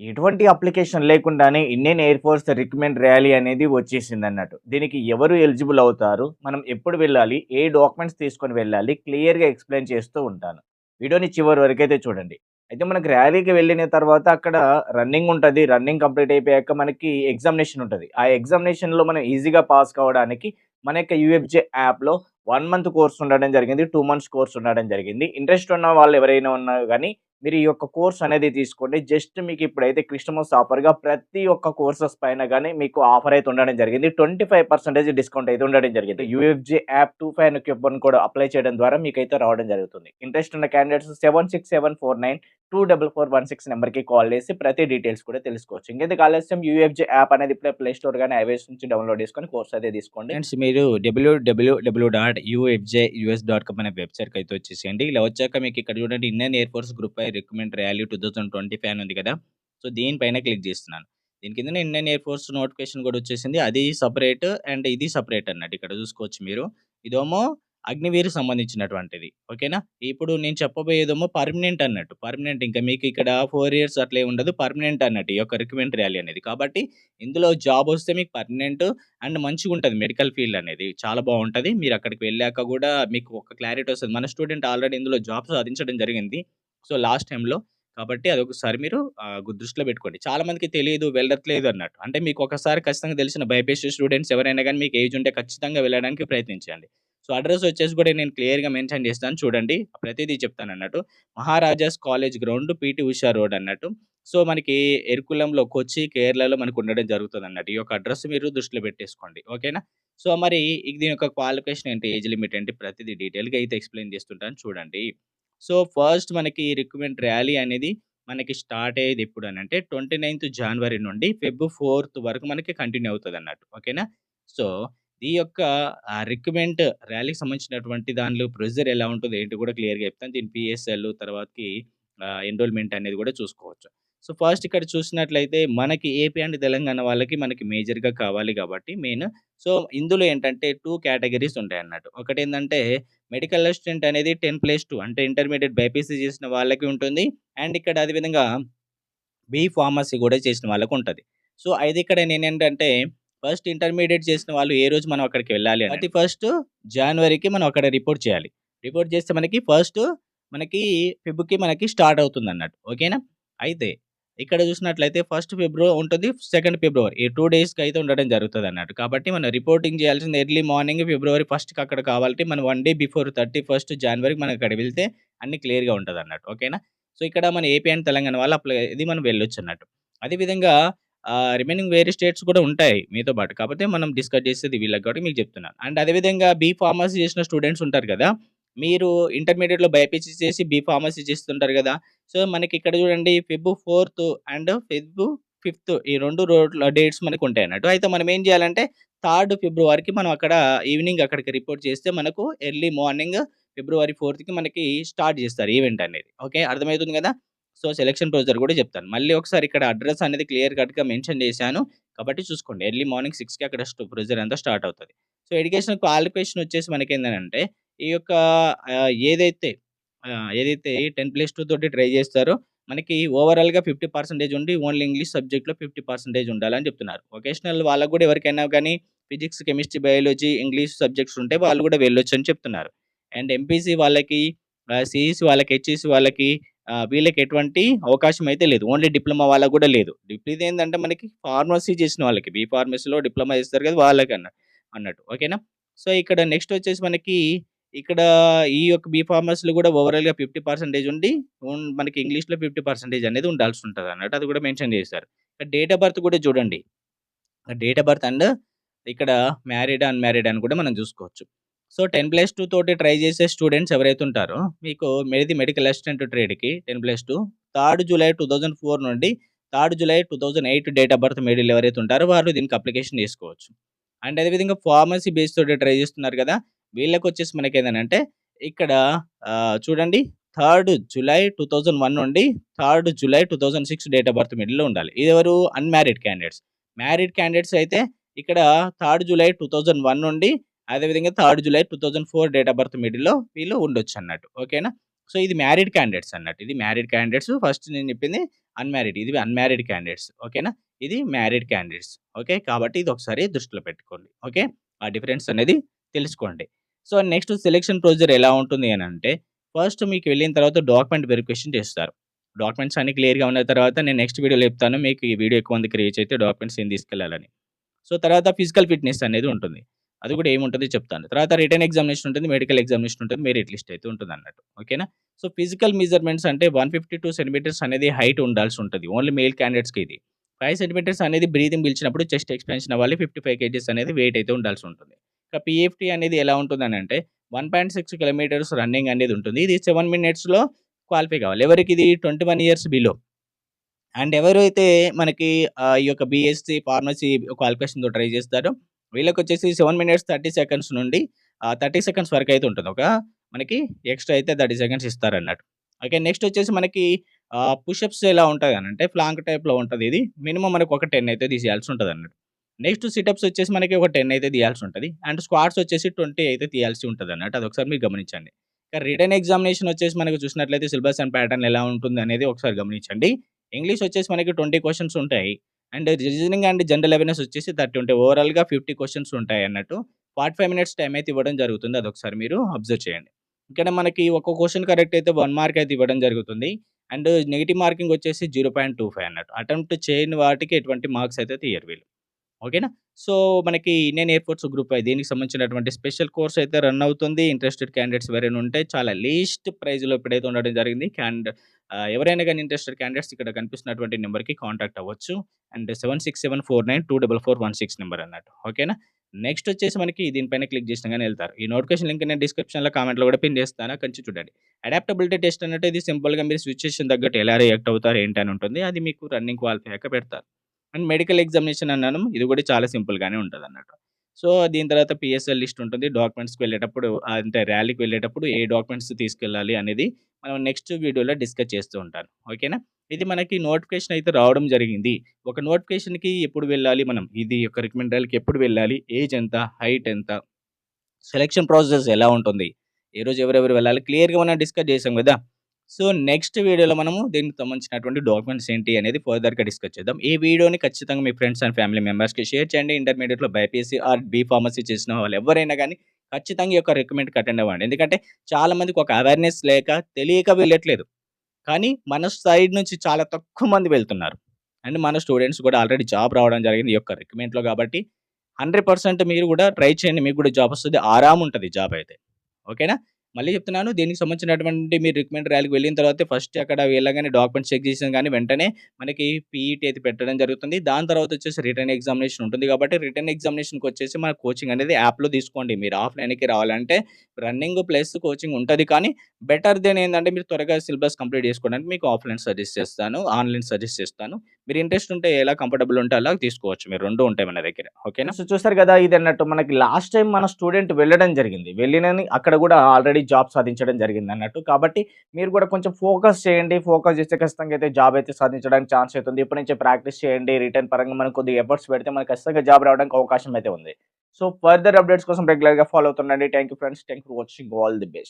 ఎటువంటి అప్లికేషన్ లేకుండానే Indian Air Force recruitment rally అనేది వచ్చేసింది అన్నట్టు దీనికి ఎవరు ఎలిజిబుల్ అవుతారు? మనం ఎప్పుడు వెళ్ళాలి? ఏ డాక్యుమెంట్స్ తీసుకొని వెళ్ళాలి? క్లియర్గా ఎక్స్ప్లెయిన్ చేస్తూ ఉంటాను. వీడియోని చివరి వరకు అయితే చూడండి. అయితే మనకి ర్యాలీకి వెళ్ళిన తర్వాత అక్కడ రన్నింగ్ ఉంటుంది. రన్నింగ్ కంప్లీట్ అయిపోయాక మనకి ఎగ్జామినేషన్ ఉంటుంది. ఆ ఎగ్జామినేషన్లో మనం ఈజీగా పాస్ కావడానికి మన యొక్క యూఎఫ్జే యాప్లో వన్ మంత్ కోర్స్ ఉండడం జరిగింది. టూ మంత్స్ కోర్స్ ఉండడం జరిగింది. ఇంట్రెస్ట్ ఉన్న వాళ్ళు ఎవరైనా ఉన్నా కానీ మీరు ఈ యొక్క కోర్స్ అనేది తీసుకోండి. జస్ట్ మీకు ఇప్పుడైతే క్రిస్టమస్ ఆఫర్గా ప్రతి ఒక్క కోర్సెస్ పైన కానీ మీకు ఆఫర్ అయితే ఉండడం జరిగింది. ట్వంటీ ఫైవ్ పర్సెంటేజ్ డిస్కౌంట్ అయితే ఉండడం జరిగింది. U F J app two five coupon కూడా అప్లై చేయడం ద్వారా మీకు అయితే రావడం జరుగుతుంది. ఇంట్రెస్ట్ ఉన్న candidates seven six seven four nine two double four one six నెంబర్కి కాల్ చేసి ప్రతి డీటెయిల్స్ కూడా తెలుసుకోవచ్చు. ఇంకెందుకు ఆలస్యం? యూఎఫ్జే యాప్ అనేది ఇప్పుడే ప్లే స్టోర్ కానీ ఐవేస్ నుంచి డౌన్లోడ్ చేసుకొని కోర్స్ అయితే తీసుకోండి. ఫ్రెండ్స్ మీరు W W W dot UFJ US dot com అనే వెబ్సైట్కి అయితే వచ్చేసేయండి. ఇలా వచ్చాక మీకు ఇక్కడ చూడండి Indian Air Force group I recruitment rally two thousand twenty five ఉంది కదా. సో దీనిపైన క్లిక్ చేస్తున్నాను. దీని కింద ఇండియన్ ఎయిర్ ఫోర్స్ నోటిఫికేషన్ కూడా వచ్చేసింది. అది సపరేట్ అండ్ ఇది సపరేట్ అన్నట్టు ఇక్కడ చూసుకోవచ్చు మీరు. ఇదేమో అగ్నివీరు సంబంధించినటువంటిది. ఓకేనా? ఇప్పుడు నేను చెప్పబోయేదేమో పర్మనెంట్ అన్నట్టు. పర్మనెంట్ ఇంకా మీకు ఇక్కడ ఫోర్ ఇయర్స్ అట్లే ఉండదు. పర్మనెంట్ అన్నట్టు ఈ యొక్క రిక్రూట్మెంట్ ర్యాలీ అనేది. కాబట్టి ఇందులో జాబ్ వస్తే మీకు పర్మనెంట్ అండ్ మంచిగా ఉంటుంది మెడికల్ ఫీల్డ్ అనేది. చాలా బాగుంటుంది. మీరు అక్కడికి వెళ్ళాక కూడా మీకు ఒక క్లారిటీ వస్తుంది. మన స్టూడెంట్ ఆల్రెడీ ఇందులో జాబ్ సాధించడం జరిగింది. సో లాస్ట్ టైంలో కాబట్టి అది ఒకసారి మీరు దృష్టిలో పెట్టుకోండి. చాలా మందికి తెలియదు వెళ్ళట్లేదు అన్నట్టు. అంటే మీకు ఒకసారి ఖచ్చితంగా తెలిసిన బైపీసీ స్టూడెంట్స్ ఎవరైనా కానీ మీకు ఏజ్ ఉంటే ఖచ్చితంగా వెళ్ళడానికి ప్రయత్నించండి. సో అడ్రస్ వచ్చేసి కూడా నేను క్లియర్గా మెన్షన్ చేస్తాను చూడండి. ప్రతిదీ చెప్తాను అన్నట్టు. Maharajas college ground PT Usha road అన్నట్టు. సో మనకి ఎరుకులంలో కొచ్చి కేరళలో మనకు ఉండడం జరుగుతుంది అన్నట్టు. ఈ యొక్క అడ్రస్ మీరు దృష్టిలో పెట్టేసుకోండి. ఓకేనా? సో మరి ఇది దీని యొక్క క్వాలిఫికేషన్ ఏంటి? ఏజ్ లిమిట్ ఏంటి? ప్రతిదీ డీటెయిల్గా అయితే ఎక్స్ప్లెయిన్ చేస్తుంటాను చూడండి. సో ఫస్ట్ మనకి ఈ రిక్రూట్మెంట్ ర్యాలీ అనేది మనకి స్టార్ట్ అయ్యేది ఎప్పుడు అని అంటే ట్వంటీ నైన్త్ జనవరి నుండి ఫెబ్ ఫోర్త్ వరకు మనకి కంటిన్యూ అవుతుంది అన్నట్టు ఓకేనా? సో ఈ యొక్క రిక్రూట్మెంట్ ర్యాలీకి సంబంధించినటువంటి దానిలో ప్రొసీజర్ ఎలా ఉంటుందో ఏంటి కూడా క్లియర్గా చెప్తాను. దీని పిఎస్ఎల్ తర్వాతకి ఎన్రోల్మెంట్ అనేది కూడా చూసుకోవచ్చు. సో ఫస్ట్ ఇక్కడ చూసినట్లయితే మనకి ఏపీ అండ్ తెలంగాణ వాళ్ళకి మనకి మేజర్గా కావాలి కాబట్టి మెయిన్. సో ఇందులో ఏంటంటే టూ కేటగిరీస్ ఉంటాయి అన్నట్టు. ఒకటి ఏంటంటే మెడికల్ అసిస్టెంట్ అనేది టెన్ ప్లస్ టూ అంటే ఇంటర్మీడియట్ బైపీసీ చేసిన వాళ్ళకి ఉంటుంది. అండ్ ఇక్కడ అదేవిధంగా బి ఫార్మసీ కూడా చేసిన వాళ్ళకు ఉంటుంది. సో అది ఇక్కడ నేనేంటంటే ఫస్ట్ ఇంటర్మీడియట్ చేసిన వాళ్ళు ఏ రోజు మనం అక్కడికి వెళ్ళాలి అంటే ఫస్ట్ జనవరికి మనం అక్కడ రిపోర్ట్ చేయాలి. రిపోర్ట్ చేస్తే మనకి ఫస్ట్ మనకి ఫిబ్కి మనకి స్టార్ట్ అవుతుంది అన్నట్టు. ఓకేనా? అయితే ఇక్కడ చూసినట్లయితే ఫస్ట్ ఫిబ్రవరి ఉంటుంది సెకండ్ ఫిబ్రవరి ఈ టూ డేస్కి అయితే ఉండడం జరుగుతుంది అన్నట్టు. కాబట్టి మనం రిపోర్టింగ్ చేయాల్సింది ఎర్లీ మార్నింగ్ ఫిబ్రవరి ఫస్ట్కి అక్కడ కావాలంటే మనం one day before thirty first జనవరికి మనం అక్కడ వెళ్తే అన్ని క్లియర్గా ఉంటుంది అన్నట్టు. ఓకేనా సో ఇక్కడ మన ఏపీ అండ్ తెలంగాణ వాళ్ళు అప్లై ఇది మనం వెళ్ళొచ్చు అన్నట్టు. అదేవిధంగా రిమైనింగ్ వేరే స్టేట్స్ కూడా ఉంటాయి మీతో పాటు. కాకపోతే మనం డిస్కస్ చేసేది వీళ్ళకి కాబట్టి మీకు చెప్తున్నాను. అండ్ అదేవిధంగా బీ ఫార్మసీ చేసిన స్టూడెంట్స్ ఉంటారు కదా మీరు ఇంటర్మీడియట్లో బైపీసీ చేసి బీ ఫార్మసీ చేస్తుంటారు కదా సో మనకి ఇక్కడ చూడండి Feb fourth and Feb fifth ఈ రెండు రోడ్ల డేట్స్ మనకు ఉంటాయి అన్నట్టు. అయితే మనం ఏం చేయాలంటే థర్డ్ ఫిబ్రవరికి మనం అక్కడ ఈవినింగ్ అక్కడికి రిపోర్ట్ చేస్తే మనకు ఎర్లీ మార్నింగ్ ఫిబ్రవరి ఫోర్త్కి మనకి స్టార్ట్ చేస్తారు ఈవెంట్ అనేది. ఓకే? అర్థమవుతుంది కదా? సో సెలక్షన్ ప్రొసీజర్ కూడా చెప్తాను. మళ్ళీ ఒకసారి ఇక్కడ అడ్రస్ అనేది క్లియర్ కట్గా మెన్షన్ చేశాను. కాబట్టి చూసుకోండి ఎర్లీ మార్నింగ్ సిక్స్కి అక్కడ ప్రొసీజర్ అంతా స్టార్ట్ అవుతుంది. సో ఎడ్యుకేషన్ క్వాలిఫికేషన్ వచ్చేసి మనకి ఏంటంటే ఈ యొక్క ఏదైతే ఏదైతే టెన్ ప్లస్ టూ తోటి ట్రై చేస్తారో మనకి ఓవరాల్గా ఫిఫ్టీ పర్సెంటేజ్ ఉండి ఓన్లీ ఇంగ్లీష్ సబ్జెక్ట్లో ఫిఫ్టీ పర్సెంటేజ్ ఉండాలని చెప్తున్నారు. వొకేషనల్ వాళ్ళకు కూడా ఎవరికైనా కానీ physics chemistry biology English subjects ఉంటే వాళ్ళు కూడా వెళ్ళొచ్చు అని చెప్తున్నారు. అండ్ ఎంపీసీ వాళ్ళకి సిఈసి వాళ్ళకి హెచ్ఈసి వాళ్ళకి వీళ్ళకి ఎటువంటి అవకాశం అయితే లేదు. ఓన్లీ డిప్లొమా వాళ్ళకి కూడా లేదు. డిప్లీ ఇది ఏంటంటే మనకి ఫార్మసీ చేసిన వాళ్ళకి బీ ఫార్మసీలో డిప్లొమా చేస్తారు కదా వాళ్ళకి అన్న అన్నట్టు. ఓకేనా? సో ఇక్కడ నెక్స్ట్ వచ్చేసి మనకి ఇక్కడ ఈ యొక్క బీ ఫార్మసీలో కూడా ఓవరాల్గా ఫిఫ్టీ పర్సెంటేజ్ ఉండి మనకి ఇంగ్లీష్లో ఫిఫ్టీ పర్సెంటేజ్ అనేది ఉండాల్సి ఉంటుంది అన్నట్టు అది కూడా మెన్షన్ చేశారు. డేట్ ఆఫ్ బర్త్ కూడా చూడండి. డేట్ ఆఫ్ బర్త్ అండ్ ఇక్కడ మ్యారీడ్ అన్మ్యారీడ్ అని కూడా మనం చూసుకోవచ్చు. సో టెన్ ప్లస్ టూ తోటి ట్రై చేసే స్టూడెంట్స్ ఎవరైతే ఉంటారో మీకు మెడిది medical assistant ట్రేడ్కి ten plus two third July two thousand four నుండి third July two thousand eight date of birth middle ఎవరైతే ఉంటారో వారు దీనికి అప్లికేషన్ చేసుకోవచ్చు. అండ్ అదేవిధంగా ఫార్మసీ బేస్ తోటి ట్రై చేస్తున్నారు కదా వీళ్ళకి వచ్చేసి మనకి ఏంటంటే ఇక్కడ చూడండి third July two thousand one నుండి third July two thousand six date of birth మిడిల్లో ఉండాలి ఇది ఎవరు అన్మ్యారీడ్ క్యాండిడేట్స్ మ్యారీడ్ క్యాండిడేట్స్ అయితే ఇక్కడ third July two thousand one నుండి అదేవిధంగా third July two thousand four date of birth మిడిల్లో వీళ్ళు ఉండొచ్చు అన్నట్టు ఓకేనా సో, ఇది మ్యారీడ్ క్యాండిడేట్స్ అన్నట్టు. ఇది మ్యారీడ్ క్యాండిడేట్స్. ఫస్ట్ నేను చెప్పింది అన్‌మ్యారీడ్. ఇది అన్‌మ్యారీడ్ క్యాండిడేట్స్. ఓకేనా? ఇది మ్యారీడ్ క్యాండిడేట్స్. ఓకే. కాబట్టి ఇది ఒకసారి దృష్టిలో పెట్టుకోండి. ఓకే. ఆ డిఫరెన్స్ అనేది తెలుసుకోండి. సో, నెక్స్ట్ సెలక్షన్ ప్రొసీజర్ ఎలా ఉంటుంది అని అంటే ఫస్ట్ మీకు వెళ్ళిన తర్వాత డాక్యుమెంట్ వెరిఫికేషన్ చేస్తారు. డాక్యుమెంట్స్ అన్ని క్లియర్‌గా ఉన్న తర్వాత నేను నెక్స్ట్ వీడియో చెప్తాను. మీకు ఈ వీడియో ఎక్కువ మందికి రీచ్ అయితే డాక్యుమెంట్స్ ఏం తీసుకెళ్ళాలని. సో, తర్వాత ఫిజికల్ ఫిట్‌నెస్ అనేది ఉంటుంది. అది కూడా ఏముంటుంది చెప్తాను. తర్వాత రిటర్న్ ఎగ్జామినేషన్ ఉంటుంది. మెడికల్ ఎగ్జామినేషన్ ఉంటుంది. మెరిట్ లిస్ట్ అయితే ఉంటుంది అన్నట్టు ఓకేనా? సో, ఫిజికల్ మెజర్‌మెంట్స్ అంటే 152 సెంటీమీటర్స్ అనేది హైట్ ఉండాల్సి ఉంటుంది ఓన్లీ మేల్ క్యాండిడేట్స్‌కి ఇది. ఫైవ్ సెంటీమీటర్స్ అనేది బ్రీతింగ్ పిలిచినప్పుడు చెస్ట్ ఎక్స్పెన్షన్ అవ్వాలి. 55 కేజీస్ అనేది వెయిట్ అయితే ఉండాల్సి ఉంటుంది. ఇక పిఎఫ్టీ అనేది ఎలా ఉంటుంది అనంటే one point six kilometres running అనేది ఉంటుంది. ఇది సెవెన్ మినిట్స్‌లో క్వాలిఫై కావాలి. ఎవరికి ఇది twenty one years below. And ఎవరైతే మనకి ఈ యొక్క బీఎస్సీ ఫార్మసీ క్వాలిఫికేషన్‌తో ట్రై చేస్తారో వీళ్ళకొచ్చేసి సెవెన్ మినిట్స్ 30 సెకండ్స్ నుండి థర్టీ సెకండ్స్ వరకు అయితే ఉంటుంది. ఒక మనకి ఎక్స్‌ట్రా అయితే 30 సెకండ్స్ ఇస్తారన్నట్టు. ఓకే. నెక్స్ట్ వచ్చేసి మనకి పుషప్స్ ఎలా ఉంటదనంటే ఫ్లాంక్ టైప్‌లో ఉంటుంది ఇది. మినిమం మనకు ఒక 10 అయితే తీసేయాల్సి ఉంటుంది అన్నట్టు నెక్స్ట్ సిటప్స్ వచ్చేసి మనకి ఒక 10 అయితే తీయాల్సి ఉంటుంది అండ్ స్క్వాడ్స్ వచ్చేసి 20 అయితే తీయాల్సి ఉంటుంది అన్నట్టు అదొకసారి మీరు గమనించండి. ఇక రిటర్న్ ఎగ్జామినేషన్ వచ్చేసి మనకు చూసినట్లయితే సిలబస్ అండ్ ప్యాటర్న్ ఎలా ఉంటుంది అనేది ఒకసారి గమనించండి. ఇంగ్లీష్ వచ్చేసి మనకి ట్వంటీ క్వశ్చన్స్ ఉంటాయి. And reasoning and general awareness వచ్చేసి 30 ఉంటాయి. ఓవరాల్‌గా 50 క్వెషన్స్ ఉంటాయన్నట్టు. 45 మినిట్స్ టైం అయితే ఇవ్వడం జరుగుతుంది. అదొకసారి మీరు అబ్జర్వ్ చేయండి. ఇక్కడ మనకి ఒక్క క్వశ్చన్ కరెక్ట్ అయితే వన్ మార్క్ అయితే ఇవ్వడం జరుగుతుంది. అండ్ నెగిటివ్ మార్కింగ్ వచ్చేసి 0.25 అన్నట్టు. అటెంప్ట్ చేయని వాటికి ఎటువంటి మార్క్స్ అయితే తీయరు వీళ్ళు. ఓకేనా? సో, మనకి ఇండియన్ ఎయిర్ ఫోర్స్ గ్రూప్ దీనికి సంబంధించినటువంటి స్పెషల్ కోర్స్ అయితే రన్ అవుతుంది. ఇంట్రెస్టెడ్ క్యాండిడేట్స్ ఎవరైనా ఉంటే చాలా లీస్ట్ ప్రైజ్లో ఇప్పుడైతే ఉండడం జరిగింది. క్యాండ్ ఎవరైనా కానీ ఇంట్రెస్టెడ్ క్యాండిడేట్స్ ఇక్కడ కనిపిస్తున్నటువంటి నెంబర్కి కాంటాక్ట్ అవ్వచ్చు. And seven six seven four nine two double four one six number అన్నట్టు. ఓకేనా? నెక్స్ట్ వచ్చేసి మనకి దీనిపైన క్లిక్ చేసినా కానీ వెళ్తారు ఈ నోటిఫికేషన్ లింక్ నేను డిస్క్రిప్షన్‌లో కామెంట్‌లో కూడా పిన్ చేస్తాను. కంచి చూడండి. అడాప్టబిలిటీ టెస్ట్ అన్నట్టు ఇది సింపుల్‌గా మీరు సిట్యుయేషన్ తగ్గట్టు ఎలా రియాక్ట్ అవుతారు ఏంటి అని ఉంటుంది. అది మీకు రన్నింగ్ క్వాలిఫై అయ్యాక పెడతారు. అండ్ మెడికల్ ఎగ్జామినేషన్ అన్నాను. ఇది కూడా చాలా సింపుల్‌గానే ఉంటుంది అన్నట్టు సో, దీని తర్వాత పిఎస్ఎల్ లిస్ట్ ఉంటుంది. డాక్యుమెంట్స్‌కి వెళ్ళేటప్పుడు అంటే ర్యాలీకి వెళ్ళేటప్పుడు ఏ డాక్యుమెంట్స్ తీసుకెళ్ళాలి అనేది మనం నెక్స్ట్ వీడియోలో డిస్కస్ చేస్తూ ఉంటాను. ఓకేనా? ఇది మనకి నోటిఫికేషన్ అయితే రావడం జరిగింది. ఒక నోటిఫికేషన్‌కి ఎప్పుడు వెళ్ళాలి మనం? ఇది యొక్క రికమెండల్కి ఎప్పుడు వెళ్ళాలి? ఏజ్ ఎంత? హైట్ ఎంత? సెలక్షన్ ప్రాసెస్ ఎలా ఉంటుంది? ఏ రోజు ఎవరెవరు వెళ్ళాలి? క్లియర్‌గా మనం డిస్కస్ చేసాం కదా! సో, నెక్స్ట్ వీడియోలో మనము దీనికి సంబంధించినటువంటి డాక్యుమెంట్స్ ఏంటి అనేది ఫర్దర్‌గా డిస్కస్ చేద్దాం. ఈ వీడియోని ఖచ్చితంగా మీ ఫ్రెండ్స్ అండ్ ఫ్యామిలీ మెంబర్స్‌కి షేర్ చేయండి. ఇంటర్మీడియట్లో బైపీసీ ఆర్ బీ ఫార్మసీ చేసిన వాళ్ళు ఎవరైనా కానీ ఖచ్చితంగా ఈ యొక్క రికమెండ్‌కి అటెండ్ అవ్వండి. ఎందుకంటే చాలా మందికి ఒక అవేర్‌నెస్ లేక తెలియక వెళ్ళట్లేదు. కానీ మన సైడ్ నుంచి చాలా తక్కువ మంది వెళ్తున్నారు. అండ్ మన స్టూడెంట్స్ కూడా ఆల్రెడీ జాబ్ రావడం జరిగింది ఈ యొక్క రికమెంట్లో కాబట్టి 100% మీరు కూడా ట్రై చేయండి. మీకు కూడా జాబ్ వస్తుంది ఆరాం ఉంటుంది జాబ్ అయితే. ఓకేనా? మళ్ళీ చెప్తున్నాను దీనికి సంబంధించినటువంటి మీరు రికమెండ్ ర్యాలీకి వెళ్ళిన తర్వాత ఫస్ట్ అక్కడ వెళ్ళగానే డాక్యుమెంట్స్ చెక్ చేసిన కానీ వెంటనే మనకి పీఈటీ అయితే పెట్టడం జరుగుతుంది. దాని తర్వాత వచ్చేసి రిటర్న్ ఎగ్జామినేషన్ ఉంటుంది కాబట్టి రిటర్న్ ఎగ్జామినేషన్‌కి వచ్చేసి మన కోచింగ్ అనేది యాప్‌లో తీసుకోండి. మీరు ఆఫ్‌లైన్‌కి రావాలంటే రన్నింగ్ ప్లస్ కోచింగ్ ఉంటుంది కానీ బెటర్ దెన్ ఏంటంటే మీరు త్వరగా సిలబస్ కంప్లీట్ చేసుకోవడానికి మీకు ఆఫ్‌లైన్ సజెస్ట్ చేస్తాను. ఆన్‌లైన్ సజెస్ట్ చేస్తాను. మీరు ఇంట్రెస్ట్ ఉంటే ఎలా కంఫర్టబుల్ ఉంటే అలా తీసుకోవచ్చు. మీరు రెండు ఉంటాయి మన దగ్గర. ఓకేనా? సో, చూస్తారు కదా! ఇది అన్నట్టు మనకి లాస్ట్ టైం మన స్టూడెంట్ వెళ్ళడం జరిగింది. వెళ్ళినని అక్కడ కూడా ఆల్రెడీ జాబ్ సాధించడం జరిగింది అన్నట్టు కాబట్టి మీరు కూడా కొంచెం ఫోకస్ చేయండి. ఫోకస్ చేస్తే ఖచ్చితంగా అయితే జాబ్ అయితే సాధించడానికి ఛాన్స్ అవుతుంది ఇప్పటి నుంచి ప్రాక్టీస్ చేయండి. రిటర్న్ పరంగా మనం కొద్దిగా ఎఫర్ట్స్ పెడితే మనకు ఖచ్చితంగా జాబ్ రావడానికి అవకాశం అయితే ఉంది. సో, ఫర్దర్ అప్డేట్స్ కోసం రెగ్యులర్‌గా follow అవుతుండండి. Thank you friends. Thank you for watching. All the best.